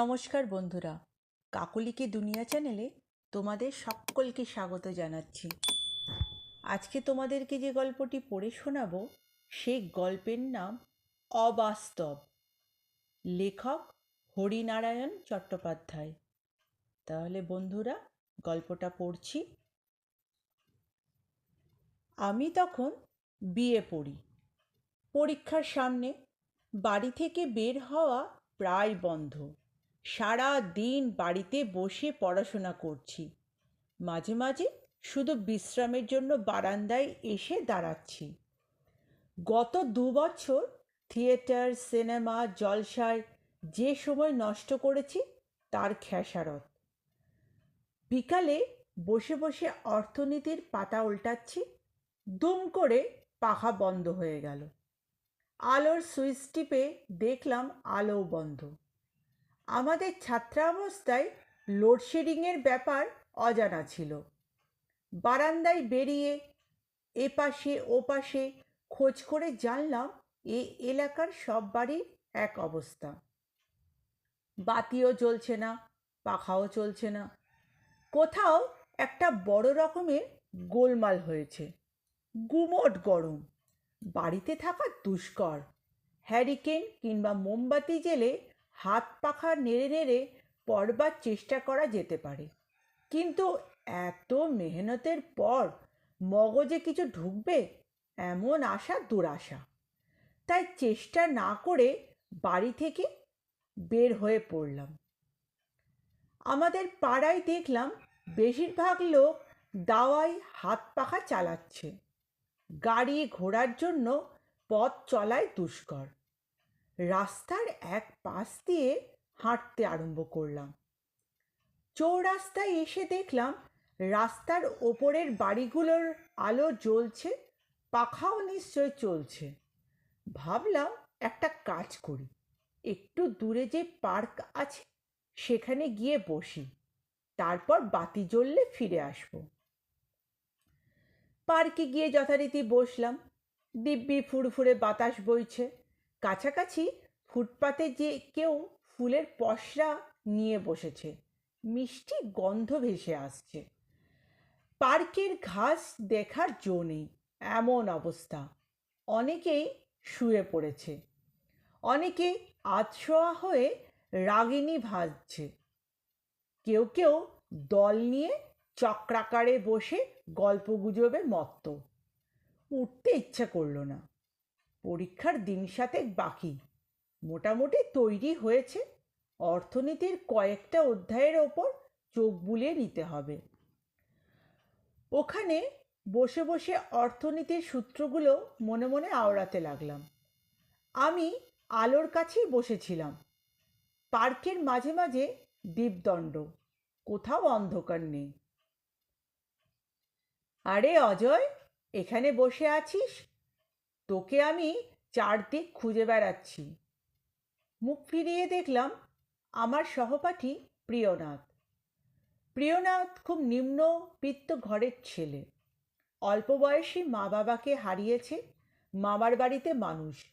নমস্কার বন্ধুরা, কাকলিকে দুনিয়া চ্যানেলে তোমাদের সকলকে স্বাগত জানাচ্ছি। আজকে তোমাদেরকে যে গল্পটি পড়ে শোনাবো সেই গল্পের নাম অবাস্তব। লেখক হরিনারায়ণ চট্টোপাধ্যায়। তাহলে বন্ধুরা, গল্পটা পড়ছি। আমি তখন বিয়ে পড়ি। পরীক্ষার সামনে বাড়ি থেকে বের হওয়া প্রায় বন্ধ। সারা দিন বাড়িতে বসে পড়াশোনা করছি। মাঝে মাঝে শুধু বিশ্রামের জন্য বারান্দায় এসে দাঁড়াচ্ছি। গত দু বছর থিয়েটার, সিনেমা, জলসায় যে সময় নষ্ট করেছি, তার খেসারত। বিকালে বসে বসে অর্থনীতির পাতা উল্টাচ্ছি, দুম করে পাখা বন্ধ হয়ে গেল। আলোর সুইচ টিপে দেখলাম আলোও বন্ধ। আমাদের ছাত্রাবস্থায় লোডশেডিংয়ের ব্যাপার অজানা ছিল। বারান্দায় বেরিয়ে এপাশে ওপাশে খোঁজ করে জানলাম এ এলাকার সব বাড়ির এক অবস্থা। বাতিও জ্বলছে না, পাখাও চলছে না। কোথাও একটা বড় রকমের গোলমাল হয়েছে। গুমোট গরম। বাড়িতে থাকা দুষ্কর। হ্যারিকেন কিংবা মোমবাতি জেলে হাত পাখা নেড়ে নেড়ে পড়বার চেষ্টা করা যেতে পারে। কিন্তু এত মেহনতের পর মগজে কিছু ঢুকবে এমন আশা দুরাশা। তাই চেষ্টা না করে বাড়ি থেকে বের হয়ে পড়লাম। আমাদের পাড়ায় দেখলাম বেশিরভাগ লোক দাওয়ায় হাত পাখা চালাচ্ছে। গাড়ি ঘোড়ার জন্য পথ চলায় দুষ্কর। রাস্তার এক পাশ দিয়ে হাঁটতে আরম্ভ করলাম। চৌরাস্তায় এসে দেখলাম রাস্তার ওপরের বাড়িগুলোর আলো জ্বলছে, পাখাও নিশ্চয় চলছে। ভাবলাম একটা কাজ করি, একটু দূরে যে পার্ক আছে সেখানে গিয়ে বসি, তারপর বাতি জ্বললে ফিরে আসব। পার্কে গিয়ে যথারীতি বসলাম, দিব্যি ফুরফুরে বাতাস বইছে কাছাকাছি ফুটপাতে যে কেউ ফুলের পসরা নিয়ে বসেছে। মিষ্টি গন্ধ ভেসে আসছে। পার্কের ঘাস দেখার জো নেই, এমন অবস্থা। অনেকেই শুয়ে পড়েছে। অনেকে আতশোয়া হয়ে রাগিনী ভাজছে। কেউ কেউ দল নিয়ে চক্রাকারে বসে গল্প গুজবে মত্ত। উঠতে ইচ্ছা করল না। পরীক্ষার দিন সাতেক বাকি। মোটামুটি তৈরি হয়েছে। অর্থনীতির কয়েকটা অধ্যায়ের ওপর চোখ বুলিয়ে নিতে হবে। ওখানে বসে বসে অর্থনীতির সূত্রগুলো মনে মনে আওড়াতে লাগলাম। আমি আলোর কাছেই বসেছিলাম। পার্কের মাঝে মাঝে দ্বীপদণ্ড, কোথাও অন্ধকার নেই। আরে অজয়, এখানে বসে আছিস? তোকে আমি চারদিক খুঁজে বেড়াচ্ছি। মুখ ফিরিয়ে দেখলাম, আমার সহপাঠী প্রিয়নাথ। প্রিয়নাথ খুব নিম্নবিত্ত ঘরের ছেলে। অল্প বয়সী মা বাবাকে হারিয়েছে মামার বাড়িতে মানুষ।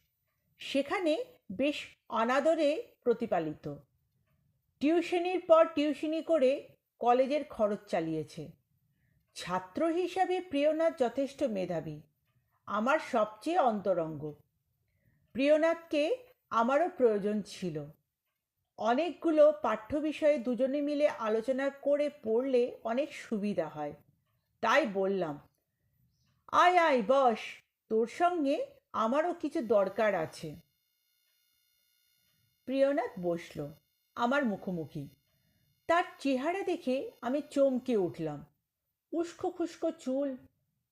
সেখানে বেশ অনাদরে প্রতিপালিত। টিউশনির পর টিউশনি করে কলেজের খরচ চালিয়েছে। ছাত্র হিসাবে প্রিয়নাথ যথেষ্ট মেধাবী। আমার সবচেয়ে অন্তরঙ্গ। প্রিয়নাথকে আমারও প্রয়োজন ছিল। অনেকগুলো পাঠ্য বিষয়ে দুজনে মিলে আলোচনা করে পড়লে অনেক সুবিধা হয়। তাই বললাম, আয় আয়, বস, তোর সঙ্গে আমারও কিছু দরকার আছে। প্রিয়নাথ বসল, আমার মুখোমুখি। তার চেহারা দেখে আমি চমকে উঠলাম। উস্কো খুস্কো চুল,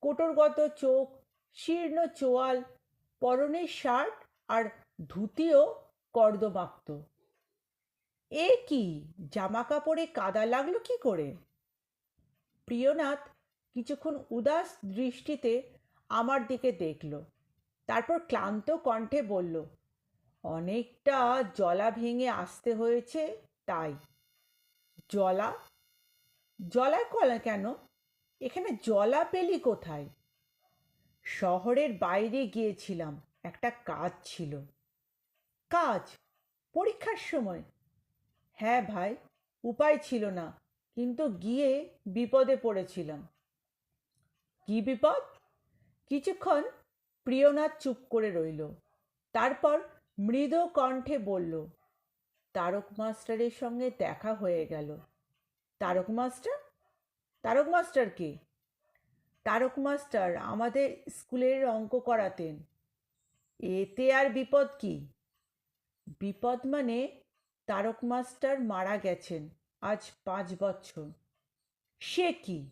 কোটরগত চোখ শীর্ণ চোয়াল, পরনের শার্ট আর ধুতিও কর্দমাক্ত। এ কি জামা কাপড়ে কাদা লাগল কি করে? প্রিয়নাথ কিছুক্ষণ উদাস দৃষ্টিতে আমার দিকে দেখল, তারপর ক্লান্ত কণ্ঠে বলল, অনেকটা জলা ভেঙে আসতে হয়েছে, তাই। জলা? জলা কলা কেন? এখানে জলা পেলি কোথায়? শহরের বাইরে গিয়েছিলাম, একটা কাজ ছিল। কাজ, পরীক্ষার সময়। হ্যাঁ ভাই, উপায় ছিল না, কিন্তু গিয়ে বিপদে পড়েছিলাম। কি বিপদ? কিছুক্ষণ প্রিয়নাথ চুপ করে রইল, তারপর মৃদু কণ্ঠে বলল, তারক মাস্টারের সঙ্গে দেখা হয়ে গেল। তারক মাস্টার? তারক মাস্টার কে? তারক মাস্টার আমাদের স্কুলের অঙ্ক করাতেন। এতে আর বিপদ কি? বিপদ মানে তারক মাস্টার মারা গেছেন আজ পাঁচ বছর। সে কি?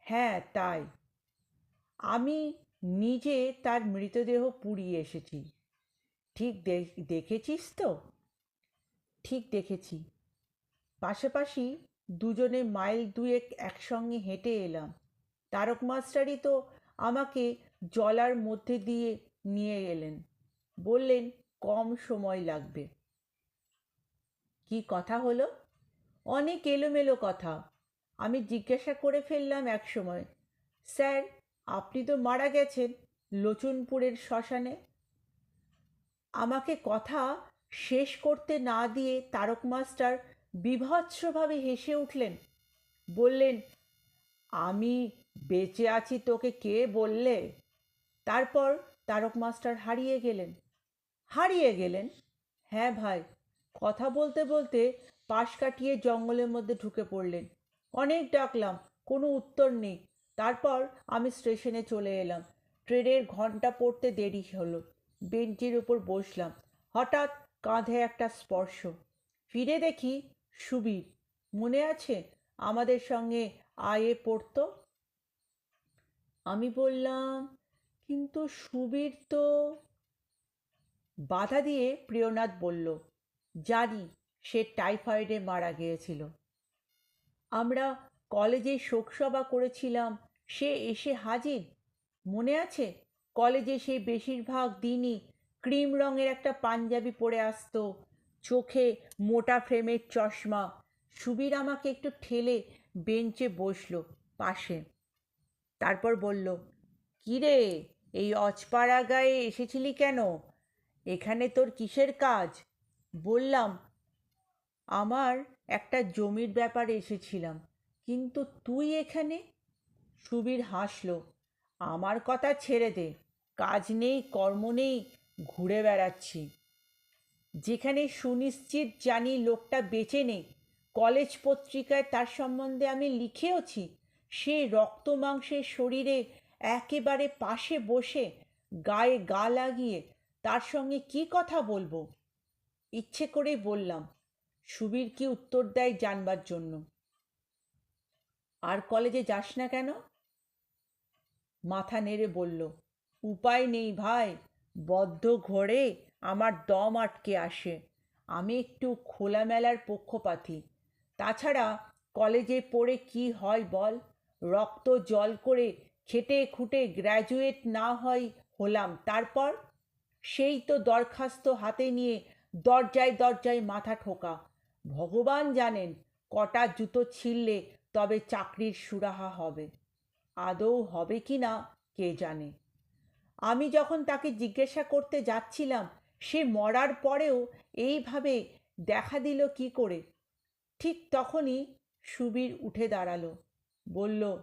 হ্যাঁ তাই। আমি নিজে তার মৃতদেহ পুড়িয়ে এসেছি। ঠিক দেখেছিস তো? ঠিক দেখেছি। পাশাপাশি দুজনে মাইল দুয়েক একসঙ্গে হেঁটে এলাম। তারক মাস্টারই তো আমাকে জলার মধ্যে দিয়ে নিয়ে এলেন। বললেন, কম সময় লাগবে। কি কথা হলো? অনেক এলোমেলো কথা। আমি জিজ্ঞাসা করে ফেললাম এক সময়, স্যার, আপনি তো মারা গেছেন লোচনপুরের শ্মশানে। আমাকে কথা শেষ করতে না দিয়ে তারক মাস্টার বিভৎসভাবে হেসে উঠলেন। বললেন, আমি বেঁচে আছি তোকে কে বললে? তারপর তারক মাস্টার হারিয়ে গেলেন। হারিয়ে গেলেন? হ্যাঁ ভাই, কথা বলতে বলতে পাশ কাটিয়ে জঙ্গলের মধ্যে ঢুকে পড়লেন। অনেক ডাকলাম, কোনো উত্তর নেই। তারপর আমি স্টেশনে চলে এলাম। ট্রেনের ঘণ্টা পড়তে দেরি হলো। বেঞ্চের উপর বসলাম। হঠাৎ কাঁধে একটা স্পর্শ। ফিরে দেখি সুবীর। মনে আছে? আমাদের সঙ্গে আয়ে পড়তো? আমি বললাম, কিন্তু সুবীর তো বাধা দিয়ে প্রিয়নাথ বলল, জানি সে টাইফয়েডে মারা গিয়েছিল। আমরা কলেজে শোকসভা করেছিলাম, সে এসে হাজির। মনে আছে? কলেজে সেই বেশিরভাগ দিনই ক্রিম রঙের একটা পাঞ্জাবি পরে আসতো, চোখে মোটা ফ্রেমের চশমা। সুবীর আমাকে একটু ঠেলে বেঞ্চে বসল পাশে। তারপর বলল, কিরে, এই অজপাড়া গায়ে এসেছিলি কেন? এখানে তোর কিসের কাজ? বললাম, আমার একটা জমির ব্যাপারে এসেছিলাম, কিন্তু তুই এখানে? সুবীর হাসল, আমার কথা ছেড়ে দে, কাজ নেই, কর্ম নেই, ঘুরে বেড়াচ্ছি। যেখানে সুনিশ্চিত জানি লোকটা বেঁচে নেই, কলেজ পত্রিকায় তার সম্বন্ধে আমি লিখেওছি সে রক্ত মাংসের শরীরে একেবারে পাশে বসে গায়ে গা লাগিয়ে তার সঙ্গে কি কথা বলব? ইচ্ছে করেই বললাম, সুবীর কি উত্তর দেয় জানবার জন্য? আর কলেজে যাস না কেন? মাথা নেড়ে বলল, উপায় নেই ভাই, বদ্ধ ঘোরে আমার দম আটকে আসে। আমি একটু খোলামেলার পক্ষপাতী। তাছাড়া কলেজে পড়ে কি হয় বল? রক্ত জল করে খেটে খুঁটে গ্র্যাজুয়েট না হয় হলাম। তারপর? সেই তো দরখাস্ত হাতে নিয়ে দরজায় দরজায় মাথা ঠোকা। ভগবান জানেন কটা জুতো ছিঁড়লে তবে চাকরির সুরাহা হবে। আদৌ হবে কি না, কে জানে? আমি যখন তাকে জিজ্ঞাসা করতে যাচ্ছিলাম, সে মরার পরেও এইভাবে দেখা দিল কি করে? ঠিক তখনই সুবীর উঠে দাঁড়াল। বলল,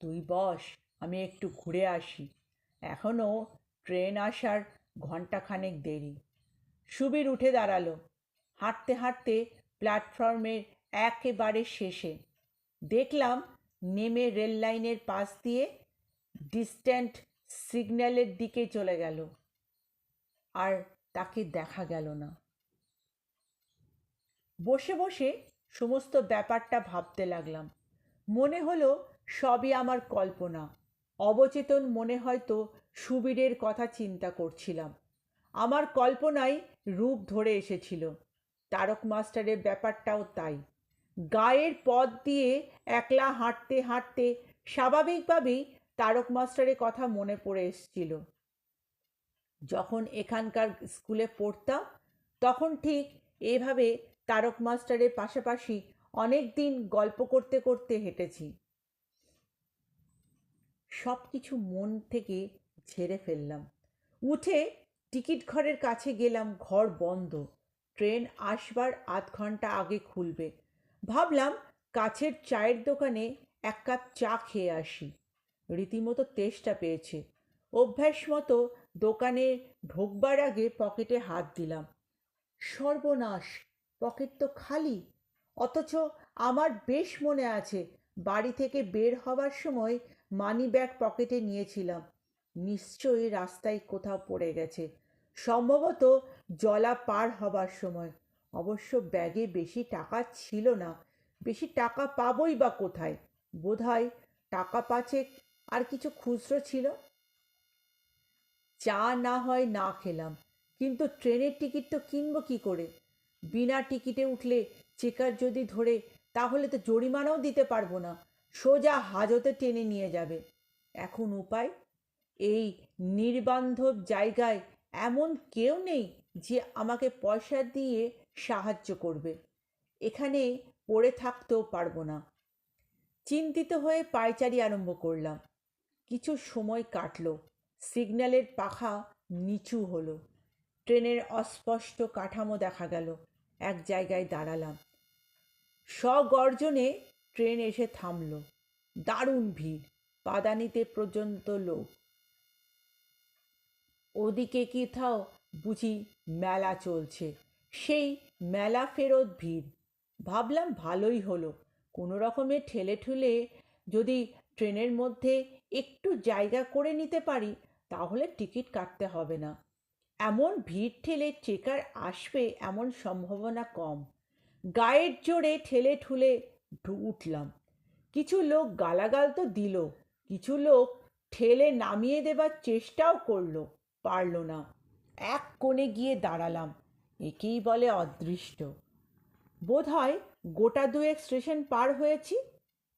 তুই বস, আমি একটু ঘুরে আসি। এখনও ট্রেন আসার ঘন্টাখানেক দেরি। সুবীর উঠে দাঁড়াল। হাঁটতে হাঁটতে প্ল্যাটফর্মের একেবারে শেষে দেখলাম নেমে রেল লাইনের পাশ দিয়ে ডিস্ট্যান্ট সিগন্যালের দিকে চলে গেল আর তাকে দেখা গেল না। বসে বসে সমস্ত ব্যাপারটা ভাবতে লাগলাম। মনে হলো সবই আমার কল্পনা। অবচেতন মনে হয়তো সুবীরের কথা চিন্তা করছিলাম। আমার কল্পনায় রূপ ধরে এসেছিল। তারক মাস্টারের ব্যাপারটাও তাই। গায়ের পথ দিয়ে একলা হাঁটতে হাঁটতে স্বাভাবিকভাবেই তারক মাস্টারের কথা মনে পড়ে এসছিল। যখন এখানকার স্কুলে পড়তাম, তখন ঠিক এভাবে তারক মাস্টারের পাশাপাশি অনেক দিন গল্প করতে করতে হেঁটেছি। সব কিছু মন থেকে ঝেড়ে ফেললাম। উঠে টিকিট ঘরের কাছে গেলাম, ঘর বন্ধ। ট্রেন আসবার আধ ঘণ্টা আগে খুলবে। ভাবলাম কাছের চায়ের দোকানে এক কাপ চা খেয়ে আসি। রীতিমতো তেষ্টা পেয়েছে। অভ্যাস মতো দোকানে ঢোকবার আগে পকেটে হাত দিলাম। সর্বনাশ, পকেট তো খালি। অথচ আমার বেশ মনে আছে, বাড়ি থেকে বের হবার সময় মানি ব্যাগ পকেটে নিয়েছিলাম। নিশ্চয়ই রাস্তায় কোথাও পড়ে গেছে। সম্ভবত জলা পার হবার সময়। অবশ্য ব্যাগে বেশি টাকা ছিল না। বেশি টাকা পাবই বা কোথায়? বোধহয় টাকা পাঁচেক আর কিছু খুচরো ছিল। চা না হয় না খেলাম। কিন্তু ট্রেনের টিকিট তো কিনবো কি করে? বিনা টিকিটে উঠলে চেকার যদি ধরে, তাহলে তো জরিমানাও দিতে পারব না। সোজা হাজতে টেনে নিয়ে যাবে। এখন উপায়? এই নির্বান্ধব জায়গায় এমন কেউ নেই যে আমাকে পয়সা দিয়ে সাহায্য করবে। এখানে পড়ে থাকতেও পারব না। চিন্তিত হয়ে পায়চারি আরম্ভ করলাম। কিছু সময় কাটলো। সিগন্যালের পাখা নিচু হলো। ট্রেনের অস্পষ্ট কাঠামো দেখা গেল। এক জায়গায় দাঁড়ালাম। সগর্জনে ট্রেন এসে থামল। দারুণ ভিড়, পাদানিতে পর্যন্ত লোক। ওদিকে কোথাও বুঝি মেলা চলছে, সেই মেলা ফেরত ভিড়। ভাবলাম ভালোই হলো, কোনো রকমে ঠেলে ঠুলে যদি ট্রেনের মধ্যে একটু জায়গা করে নিতে পারি, তাহলে টিকিট কাটতে হবে না। এমন ভিড় ঠেলে চেকার আসবে এমন সম্ভাবনা কম। গায়ের জোরে ঠেলে ঠুলে উঠলাম। কিছু লোক গালাগাল তো দিল, কিছু লোক ঠেলে নামিয়ে দেবার চেষ্টাও করল, পারল না। এক কোণে গিয়ে দাঁড়ালাম, একেই বলে অদৃষ্ট। বোধ হয় গোটা দুয়েক স্টেশন পার হয়েছি,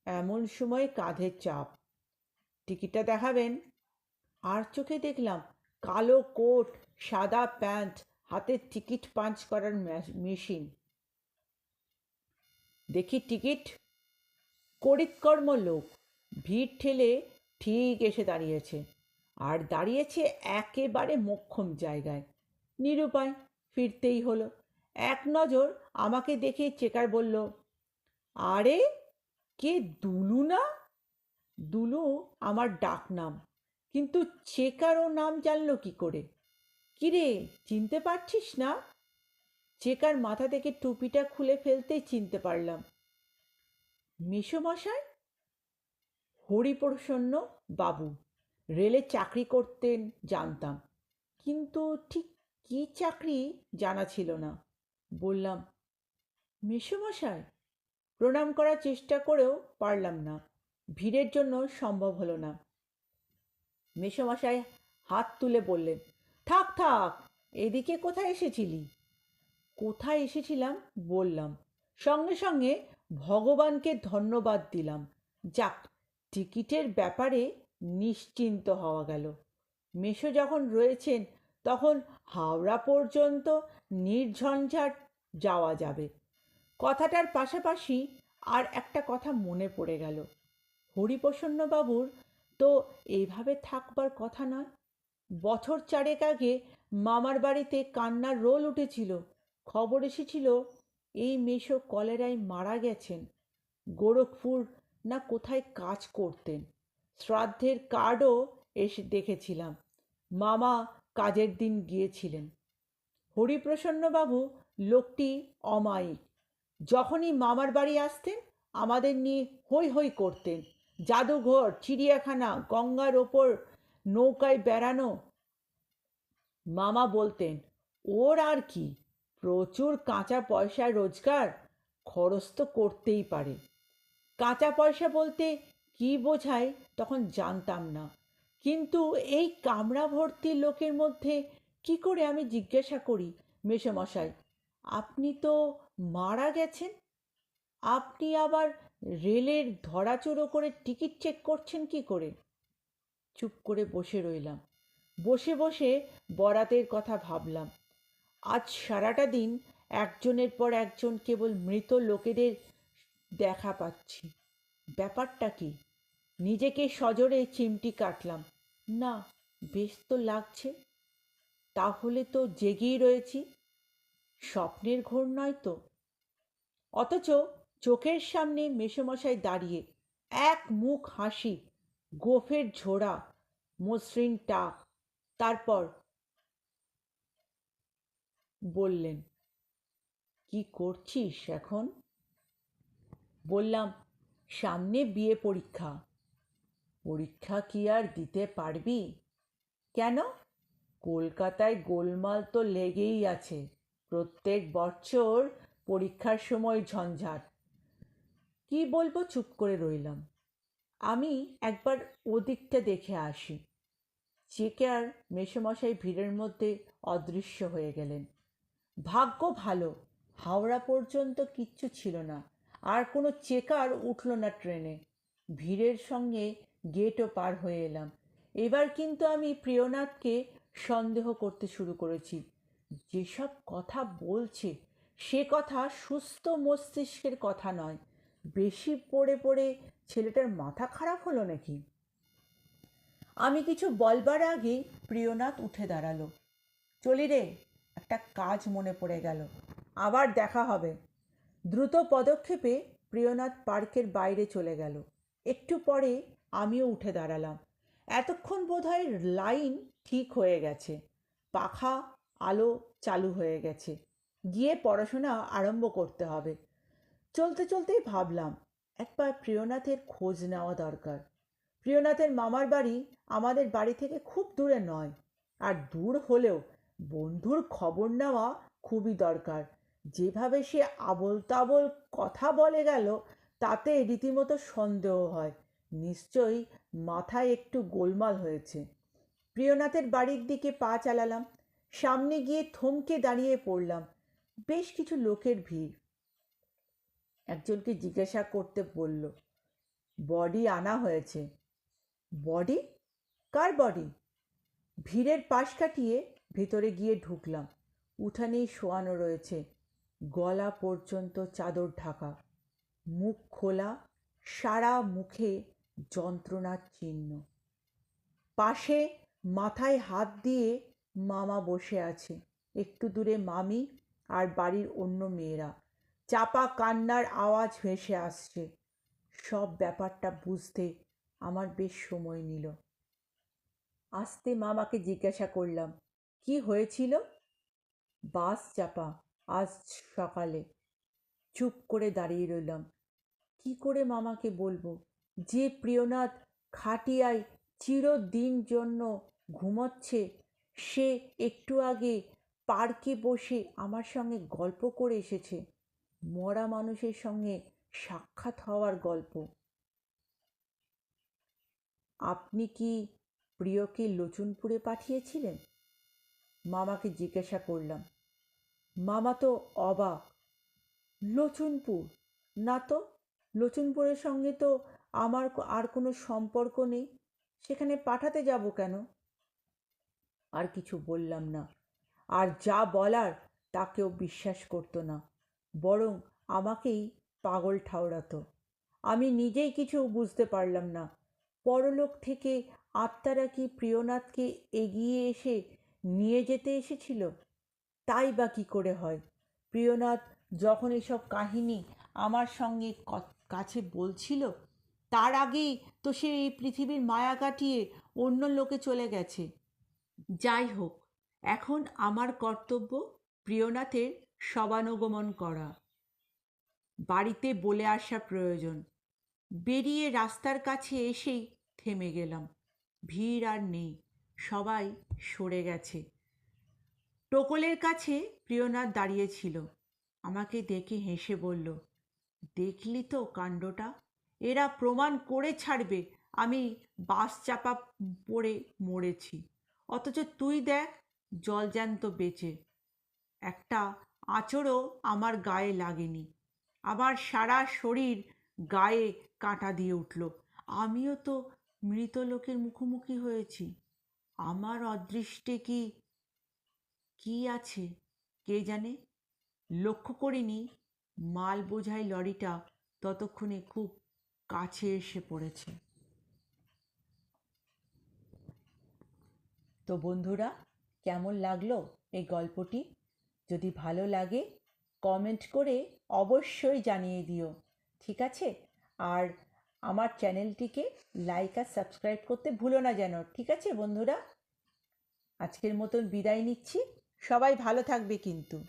এমন সময় কাঁধের চাপ। টিকিটটা দেখাবেন? আর চোখে দেখলাম, কালো কোট সাদা প্যান্ট, হাতে টিকিট পাঞ্চ করার মেশিন। দেখি টিকিট? করিতকর্ম লোক। ভিড় ঠেলে ঠিক এসে দাঁড়িয়েছে। আর দাঁড়িয়েছে একেবারে মোক্ষম জায়গায়। নিরুপায় ফিরতেই হলো। এক নজর আমাকে দেখে চেকার বলল, আরে, কে দুলু না? দুলু আমার ডাক নাম কিন্তু চেকারও নাম জানলো কি করে? কিরে, চিনতে পারছিস না? চেকার মাথা থেকে টুপিটা খুলে ফেলতেই চিনতে পারলাম। মেসোমশাই? হরিপ্রসন্ন বাবু, রেলে চাকরি করতেন জানতাম, কিন্তু ঠিক কী চাকরি জানা ছিল না। বললাম, মেসোমশাই, প্রণাম করার চেষ্টা করেও পারলাম না, ভিড়ের জন্য সম্ভব হলো না। মেসোমশাই হাত তুলে বললেন থাক থাক, এদিকে কোথায় এসেছিলি? কোথায় এসেছিলাম? বললাম। সঙ্গে সঙ্গে ভগবানকে ধন্যবাদ দিলাম। যাক, টিকিটের ব্যাপারে নিশ্চিন্ত হওয়া গেল। মেশো যখন রয়েছেন, তখন হাওড়া পর্যন্ত নির্ঝঞ্ঝাট যাওয়া যাবে। কথাটার পাশাপাশি আর একটা কথা মনে পড়ে গেল। হরিপ্রসন্নবাবুর তো এইভাবে থাকবার কথা নয়। বছর চারেক আগে মামার বাড়িতে কান্নার রোল উঠেছিল। খবর এসেছিল, এই মেশো কলেরায় মারা গেছেন। গোরখপুর না কোথায় কাজ করতেন। শ্রাদ্ধের কার্ডও এসে দেখেছিলাম। মামা কাজের দিন গিয়েছিলেন। হরিপ্রসন্নবাবু লোকটি অমায়িক। যখনই মামার বাড়ি আসতেন, আমাদের নিয়ে হই হই করতেন। জাদুঘর, চিড়িয়াখানা, গঙ্গার ওপর নৌকায় বেড়ানো। মামা বলতেন, ওর আর কি, প্রচুর কাঁচা পয়সা রোজগার, খরচ তো করতেই পারে। কাঁচা পয়সা বলতে কি বোঝায় তখন জানতাম না, কিন্তু এই কামরা ভর্তি লোকের মধ্যে কি করে আমি জিজ্ঞাসা করি মেসোমশাই, আপনি তো মারা গেছেন? আপনি আবার রেলের ধরাচুরো করে টিকিট চেক করছেন কি করে? চুপ করে বসে রইলাম। বসে বসে বরাতের কথা ভাবলাম। আজ সারাটা দিন একজনের পর একজন কেবল মৃত লোকেদের দেখা পাচ্ছি। ব্যাপারটা কি? নিজেকে সজোরে চিমটি কাটলাম। না, বেশ তো লাগছে। তাহলে তো জেগেই রয়েছি। স্বপ্নের ঘোর নয় তো? অথচ চোখের সামনে মেসোমশাই দাঁড়িয়ে এক মুখ হাসি গোফের ঝোড়া, মসৃণ টাক। তারপর বললেন, কি করছিস এখন? বললাম, সামনে বিয়ে পরীক্ষা। পরীক্ষা কি আর দিতে পারবি? কেন? কলকাতায় গোলমাল তো লেগেই আছে। প্রত্যেক বছর পরীক্ষার সময় ঝঞ্ঝাট। কি বলব? চুপ করে রইলাম। আমি একবার ওদিকটা দেখে আসি। চেকে আর মেসোমশাই ভিড়ের মধ্যে অদৃশ্য হয়ে গেলেন। ভাগ্য ভালো, হাওড়া পর্যন্ত কিচ্ছু ছিল না, আর কোনো চেকার উঠল না ট্রেনে। ভিড়ের সঙ্গে গেটও পার হয়ে এলাম। এবার কিন্তু আমি প্রিয়নাথকে সন্দেহ করতে শুরু করেছি। যেসব কথা বলছে, সে কথা সুস্থ মস্তিষ্কের কথা নয়, বেশি পড়ে পড়ে ছেলেটার মাথা খারাপ হলো নাকি? আমি কিছু বলবার আগে প্রিয়নাথ উঠে দাঁড়াল। চলি রে, একটা কাজ মনে পড়ে গেল। আবার দেখা হবে। দ্রুত পদক্ষেপে প্রিয়নাথ পার্কের বাইরে চলে গেল। একটু পরে আমিও উঠে দাঁড়ালাম। এতক্ষণ বোধহয় লাইন ঠিক হয়ে গেছে। পাখা, আলো চালু হয়ে গেছে। গিয়ে পড়াশোনা আরম্ভ করতে হবে। চলতে চলতেই ভাবলাম একবার প্রিয়নাথের খোঁজ নেওয়া দরকার। প্রিয়নাথের মামার বাড়ি আমাদের বাড়ি থেকে খুব দূরে নয় আর দূর হলেও বন্ধুর খবর নেওয়া খুবই দরকার। যেভাবে সে আবল তাবল কথা বলে গেল, তাতে রীতিমতো সন্দেহ হয়। নিশ্চয়ই মাথায় একটু গোলমাল হয়েছে। প্রিয়নাথের বাড়ির দিকে পা চালালাম, সামনে গিয়ে থমকে দাঁড়িয়ে পড়লাম। বেশ কিছু লোকের ভিড়। একজনকে জিজ্ঞাসা করতে বলল, বডি আনা হয়েছে। বডি? কার বডি? ভিড়ের পাশ কাটিয়ে ভেতরে গিয়ে ঢুকলাম। উঠানেই শোয়ানো রয়েছে। গলা পর্যন্ত চাদর ঢাকা। মুখ খোলা, সারা মুখে যন্ত্রণার চিহ্ন। পাশে মাথায় হাত দিয়ে মামা বসে আছে। একটু দূরে মামি আর বাড়ির অন্য মেয়েরা। চাপা কান্নার আওয়াজ ভেসে আসছে। সব ব্যাপারটা বুঝতে আমার বেশ সময় নিল। আসতে মামাকে জিজ্ঞাসা করলাম, কি হয়েছিল? বাস চাপা, আজ সকালে। চুপ করে দাঁড়িয়ে রইলাম। কি করে মামাকে বলব? যে প্রিয়নাথ খাটিয়ায় চিরদিন জন্য ঘুমোচ্ছে, সে একটু আগে পার্কে বসে আমার সঙ্গে গল্প করে এসেছে। মরা মানুষের সঙ্গে সাক্ষাৎ হওয়ার গল্প। আপনি কি প্রিয়কে লোচনপুরে পাঠিয়েছিলেন? মামাকে জিজ্ঞাসা করলাম। মামা তো অবাক। লোচনপুর? না তো, লোচনপুরের সঙ্গে তো আমার আর কোনো সম্পর্ক নেই। সেখানে পাঠাতে যাব কেন? আর কিছু বললাম না। আর যা বলার তাকেও বিশ্বাস করতো না। বরং আমাকেই পাগল ঠাউরাতো আমি নিজেই কিছু বুঝতে পারলাম না। পরলোক থেকে আত্মারা কি প্রিয়নাথকে এগিয়ে এসে নিয়ে যেতে এসেছিল? তাই বা কী করে হয়? প্রিয়নাথ যখন এসব কাহিনী আমার সঙ্গে কাছে বলছিল, তার আগেই তো সে এই পৃথিবীর মায়া কাটিয়ে অন্য লোকে চলে গেছে। যাই হোক, এখন আমার কর্তব্য প্রিয়নাথের সবানুগমন করা। বাড়িতে বলে আসা প্রয়োজন। বেরিয়ে রাস্তার কাছে এসেই থেমে গেলাম। ভিড় আর নেই, সবাই সরে গেছে। টোকলের কাছে প্রিয়নাথ দাঁড়িয়েছিল আমাকে দেখে হেসে বলল, দেখলি তো কাণ্ডটা? এরা প্রমাণ করে ছাড়বে। আমি বাস চাপা পড়ে মরেছি। অথচ তুই দেখ জলজ্যান্ত বেঁচে। একটা আঁচড়ও আমার গায়ে লাগেনি। আবার সারা শরীর গায়ে কাঁটা দিয়ে উঠল। আমিও তো মৃত লোকের মুখোমুখি হয়েছি। আমার অদৃষ্টে কি কি আছে কে জানে? লক্ষ্য করিনি, মাল বোঝাই লরিটা ততক্ষণে খুব কাছে এসে পড়েছে। তো বন্ধুরা, কেমন লাগল এই গল্পটি? যদি ভালো লাগে কমেন্ট করে অবশ্যই জানিয়ে দিও। ঠিক আছে? আর আমার চ্যানেলটিকে লাইক আর সাবস্ক্রাইব করতে ভুলো না যেন। ঠিক আছে বন্ধুরা? আজকের মতন বিদায় নিচ্ছি। সবাই ভালো থাকবে কিন্তু।